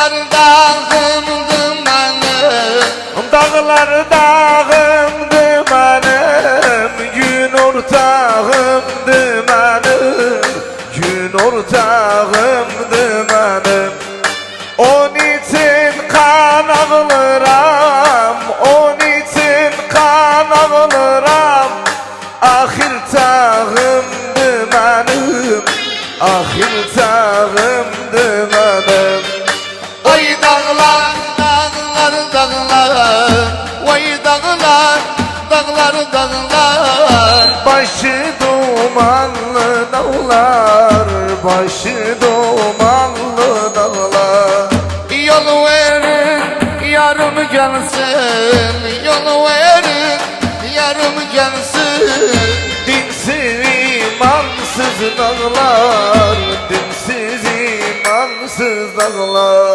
Dağım dumanı. Dağlar dağım dümenim Gün ortağım dümenim Gün ortağım dümenim On için kan ağlıram On için kan ağlıram Ahir tağım dümenim Ahir tağım dümenim dağlar dağlar dağlar. Başı dumanlı dağlar Başı dumanlı dağlar. Yol verin yarım gelsin. Yol verin yarım gelsin. Dinsiz imansız dağlar Dinsiz imansız dağlar